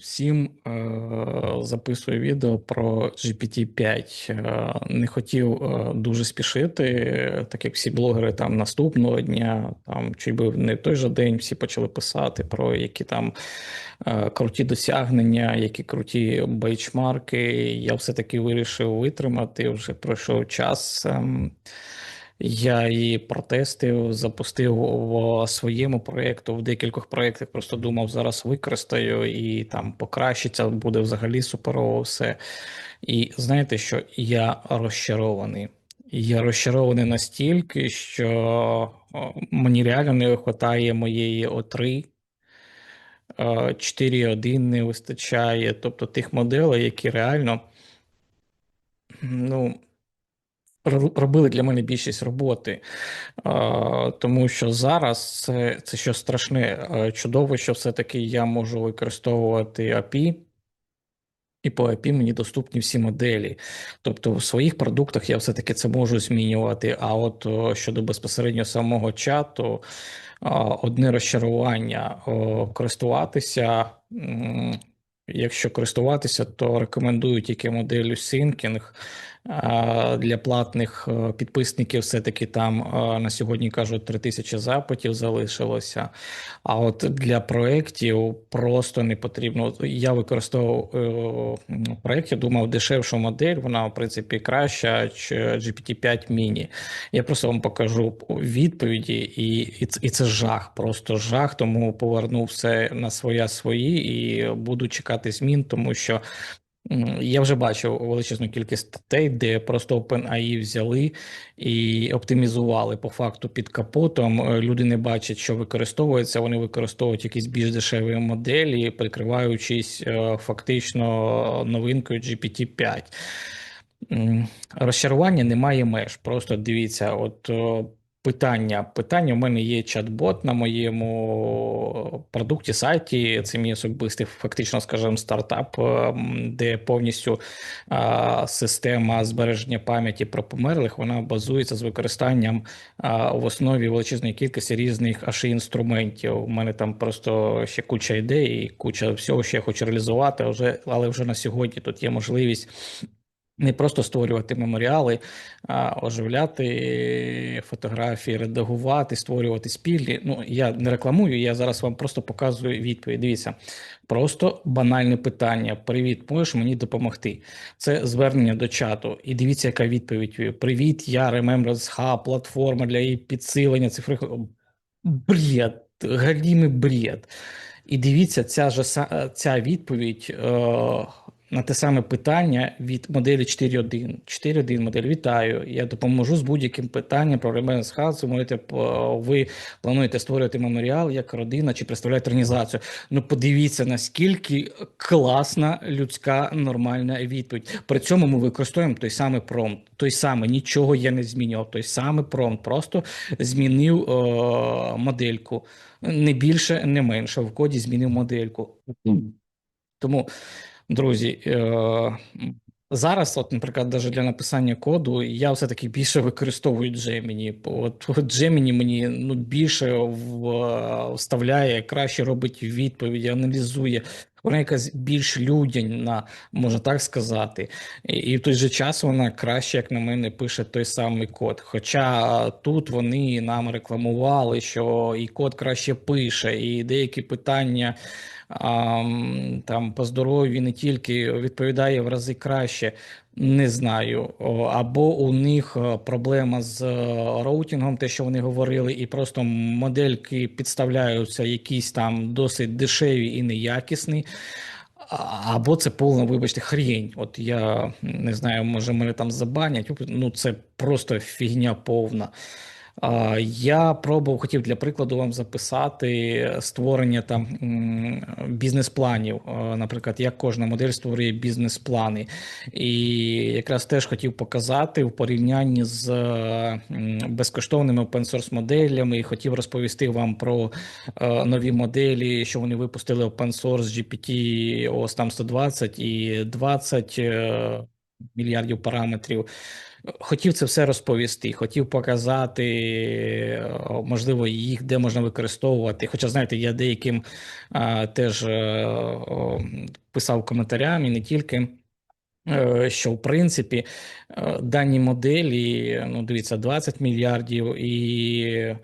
всім. Е, Записую відео про GPT-5. Е, Не хотів е, дуже спішити, так як всі блогери там наступного дня, там чи би не той же день всі почали писати про які там круті досягнення, які круті бейчмарки. Я все-таки вирішив витримати. Вже пройшов час. Я її протестив, запустив в своєму проєкту, в декількох проєктах просто думав, зараз використаю і там покращиться, буде взагалі суперово все. І знаєте, що я розчарований. Я розчарований настільки, що мені реально не вистачає моєї О3, 4.1 не вистачає, тобто тих моделей, які реально, ну робили для мене більшість роботи, тому що зараз це це що страшне, чудово, що все-таки я можу використовувати API, і по API мені доступні всі моделі. Тобто в своїх продуктах я все-таки це можу змінювати. А от щодо безпосередньо самого чату, одне розчарування користуватися. Якщо користуватися, то рекомендую тільки модель Syncing. Для платних е, підписників все-таки там е, на сьогодні кажуть 3000 запитів залишилося. А от для проєктів просто не потрібно. Я використовував е, в проєкті, думав, дешевшу модель, вона в принципі краща, GPT-5 Mini. Я просто вам покажу відповіді, і і, це жах, просто жах. Тому повернув все на своя свої і буду чекати змін, тому що я вже бачив величезну кількість статей, де просто OpenAI взяли і оптимізували по факту під капотом. Е, люди не бачать, що використовується. Вони використовують якісь більш дешеві моделі, прикриваючись е, фактично новинкою GPT-5. Розчарування немає меж. Просто дивіться, от Питання. Питання у мене є чат-бот на моєму продукті сайті. Це мій особистий, фактично, скажімо, стартап, ем, де повністю а, система збереження пам'яті про померлих вона базується з використанням в основі величезної кількості різних аші інструментів. У мене там просто ще куча ідей, куча всього, що я хочу реалізувати. Але вже на сьогодні тут є можливість не просто створювати меморіали, а оживляти фотографії, редагувати, створювати спільні. Ну я не рекламую, я зараз вам просто показую відповідь. Дивіться, просто банальне питання. Привіт, можеш мені допомогти? Це звернення до чату. І дивіться, яка відповідь. Привіт, я Remembrance Hub, платформа для її підсилення цифри. Бред, галімий бред. І дивіться, ця ж ця відповідь. Е на те саме питання від моделі 4.1. 4.1 модель. Вітаю. Я допоможу з будь-яким питанням про ремонт хазу. Можете ви плануєте створювати меморіал як родина чи представляєте організацію. Ну подивіться наскільки класна людська нормальна відповідь. При цьому ми використовуємо той самий промпт. Той самий нічого я не змінював. Той самий промпт. Просто змінив о, модельку. Не більше, не менше. В коді змінив модельку. Тому. Друзі, е, зараз, от, наприклад, навіть для написання коду, я все-таки більше використовую Gemini. От Gemini мені ну, більше вставляє, краще робить відповіді, аналізує. Вона якась більш людяна, можна так сказати, і, в той же час вона краще, як на мене, пише той самий код. Хоча тут вони нам рекламували, що і код краще пише, і деякі питання там по здоров'ю не тільки відповідає в рази краще. Не знаю, або у них е, проблема з е, роутингом, те, що вони говорили, і просто модельки підставляються якісь там досить дешеві і неякісні. Або це повна, вибачте, хрінь. От я не знаю, може мене там забанять. Ну це просто фігня повна. Я пробував, хотів для прикладу вам записати створення там бізнес-планів. Наприклад, як кожна модель створює бізнес-плани, і якраз теж хотів показати в порівнянні з безкоштовними open-source моделями. І хотів розповісти вам про нові моделі, що вони випустили open source GPT OS там 120 і 20 мільярдів параметрів. Хотів це все розповісти, хотів показати, е, можливо, їх де можна використовувати. Хоча, знаєте, я деяким теж е, писав коментарям і не тільки. е, Що в принципі дані моделі, ну дивіться, 20 мільярдів і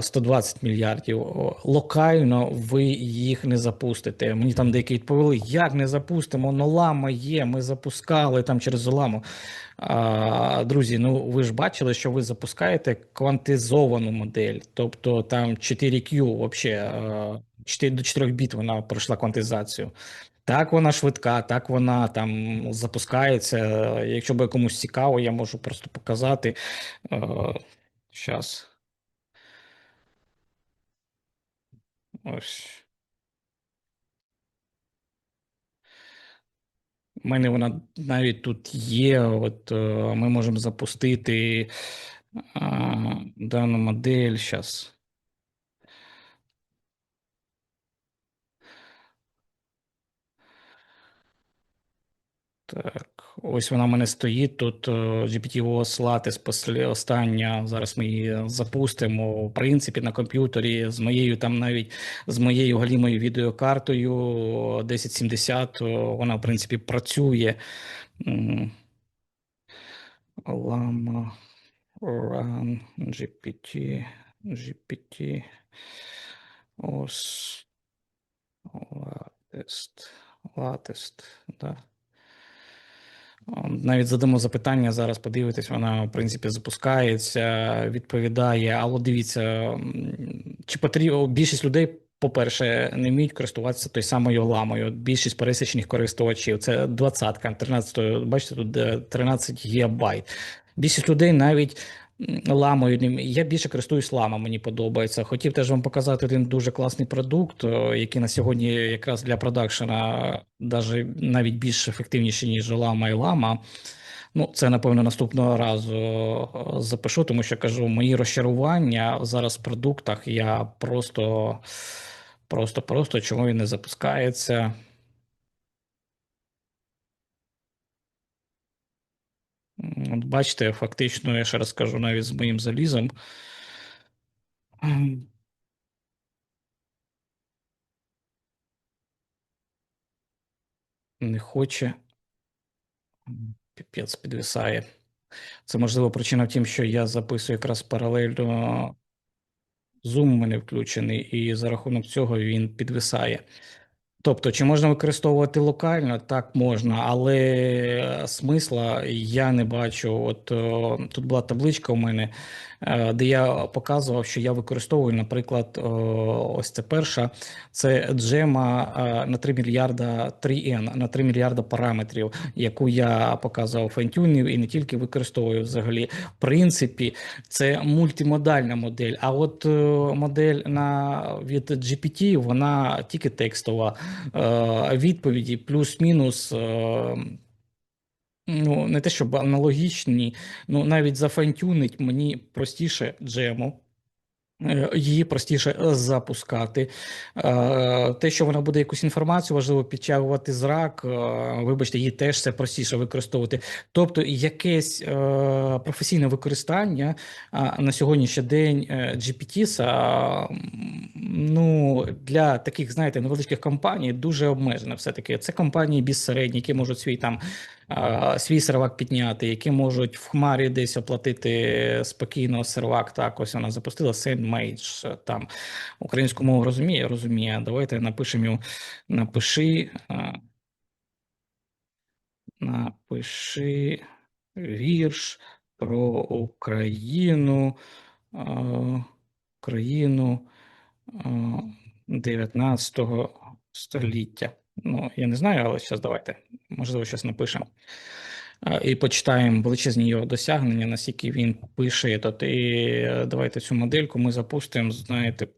120 мільярдів. Локально ви їх не запустите. Мені там деякі відповіли: як не запустимо? Ну лама є. Ми запускали там через ламу. Друзі, ну ви ж бачили, що ви запускаєте квантизовану модель, тобто там 4Q, вообще 4 до 4 біт вона пройшла квантизацію. Так, вона швидка, так вона там запускається. Якщо буде комусь цікаво, я можу просто показати. Зараз. Ось. У мене вона навіть тут є. От е, ми можемо запустити а, дану модель. Зараз. Так, ось вона в мене стоїть тут. е, GPT-OS Lattice остання. Зараз ми її запустимо. В принципі, на комп'ютері з моєю там навіть з моєю галімою відеокартою 1070. е, Вона, в принципі, працює. Lama Run GPT. GPT. Ось. Latest. Latest, да. Навіть задамо запитання зараз. Подивитись, вона в принципі запускається, відповідає. Але дивіться, чи потрібно більшість людей, по-перше, не вміють користуватися той самою ламою. Більшість пересічних користувачів це 20-ка, 13, бачите, тут де 13 гігабайт. Більшість людей навіть ламою Я більше користуюсь лама, мені подобається. Хотів теж вам показати один дуже класний продукт, який на сьогодні якраз для продакшена навіть більш ефективніший, ніж лама і лама. Ну, це напевно наступного разу запишу, тому що кажу, мої розчарування зараз в продуктах. Я просто, просто, просто чому він не запускається. От бачите, фактично, я ще раз кажу, навіть з моїм залізом. Не хоче. Піпець підвисає. Це можливо причина в тім, що я записую якраз паралельно. Zoom у мене включений, і за рахунок цього він підвисає. Тобто, чи можна використовувати локально? Так можна, але смисла я не бачу. От о, тут була табличка у мене, е, де я показував, що я використовую, наприклад, ось це перша, це джема е, на 3 мільярда 3N, на 3 мільярда параметрів, яку я показував фентюнів і не тільки використовую взагалі. В принципі, це мультимодальна модель. А от е, модель на від GPT, вона тільки текстова. Е, відповіді плюс-мінус. е, Ну, не те, щоб аналогічні, ну навіть зафантюнить мені простіше джему. Е, Її простіше запускати. Е, Те, що вона буде якусь інформацію, важливо підтягувати зрак. е, Вибачте, її теж це простіше використовувати. Тобто, якесь професійне використання на сьогоднішній день GPT, ну, для таких, знаєте, невеличких компаній дуже обмежене. Все-таки це компанії безсередні, які можуть свій там свій сервак підняти, які можуть в хмарі десь оплатити спокійно сервак. Так, ось вона запустила SendMage, там українську мову розуміє, розуміє. Давайте напишемо йому, напиши, напиши вірш про Україну, Україну 19 століття. Ну, я не знаю, але зараз давайте, можливо, щось напишемо. І почитаємо величезні його досягнення, наскільки він пише. Тут, і е, давайте цю модельку ми запустимо. Знаєте,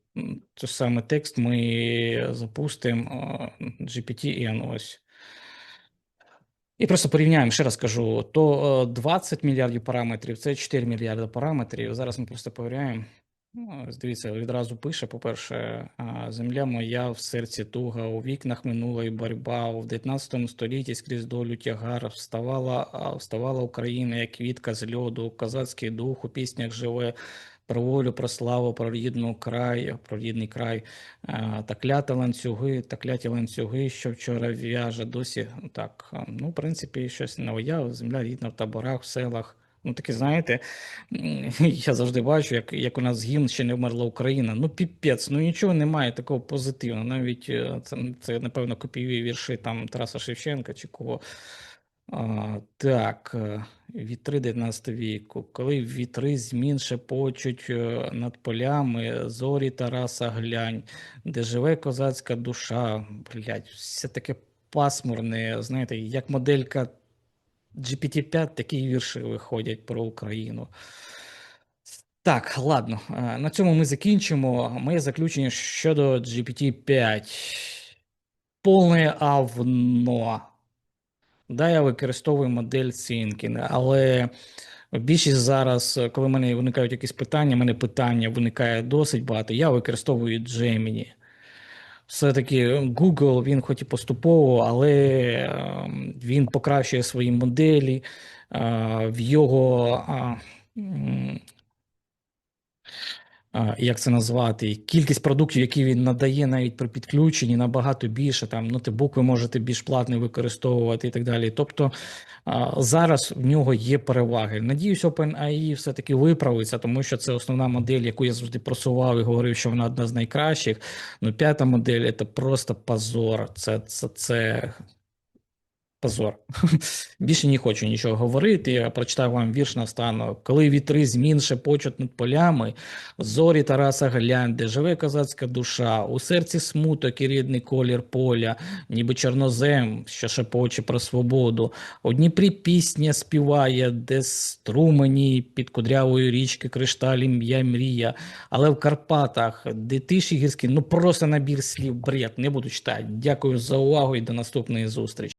той саме текст ми запустимо GPT-N ось. І просто порівняємо, ще раз кажу, то е, 20 мільярдів параметрів, це 4 мільярди параметрів. Зараз ми просто порівняємо. Ну, дивіться, відразу пише, по-перше, земля моя в серці туга, у вікнах минула і боротьба, у 19 столітті скрізь долю тягар, вставала, вставала Україна, як квітка з льоду, козацький дух у піснях живе, про волю, про славу, про рідну край, про рідний край, та кляті ланцюги, та кляті ланцюги, що вчора в'яже, досі так, ну, в принципі, щось новояв, земля рідна в таборах, в селах. Ну, таке, знаєте, я завжди бачу, як, як у нас гімн ще не вмерла Україна. Ну, піпець, ну нічого немає такого позитивного. Навіть е, це, це напевно, копійові вірші там Тараса Шевченка чи кого. А, так, е, вітри 19 віку. Коли вітри змін шепочуть е, над полями, зорі Тараса глянь, де живе козацька душа, блядь, все таке пасмурне, знаєте, як моделька GPT-5 такі вірші виходять про Україну. Так, ладно, е, на цьому ми закінчимо. Моє заключення щодо GPT-5. Повне авно. Да, я використовую модель Thinking, але більшість зараз, коли в мене виникають якісь питання, в мене питання виникає досить багато. Я використовую Gemini. Все-таки Google, він хоч і поступово, але ем, він покращує свої моделі, е, в його, як це назвати, кількість продуктів, які він надає навіть при підключенні, набагато більше. Там ноутбук ви можете більш платний використовувати і так далі. Тобто зараз в нього є переваги. Надіюсь, OpenAI все-таки виправиться, тому що це основна модель, яку я завжди просував і говорив, що вона одна з найкращих. Ну, п'ята модель це просто позор. Це, це, це позор. Більше не хочу нічого говорити. Я прочитаю вам вірш на наостанок. Коли вітри змін шепочуть над полями, зорі Тараса глянь, де живе козацька душа, у серці смуток і рідний колір поля, ніби чорнозем, що шепоче про свободу. У Дніпрі пісня співає, де струмені під кудрявою річки кришталі м'я мрія. Але в Карпатах, де тиші гірські, ну просто набір слів бред, не буду читати. Дякую за увагу і до наступної зустрічі.